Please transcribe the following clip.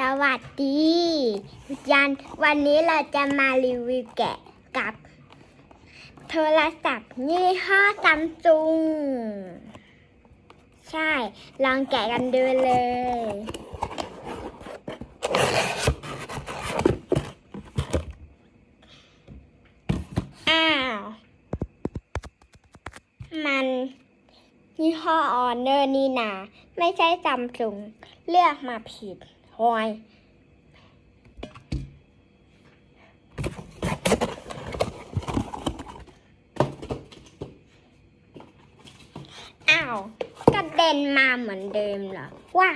สวัสดียันวันนี้เราจะมารีวิวแกะกับ โทรศัพท์ยี่ห้อซัมซุงใช่ ลองแกะกันดูเลย อ้าว มันยี่ห้อออเนอร์นี่นา ไม่ใช่ซัมซุงเลือกมาผิด หอยอ้าวกระเด็นมาเหมือนเดิมเหรอว้า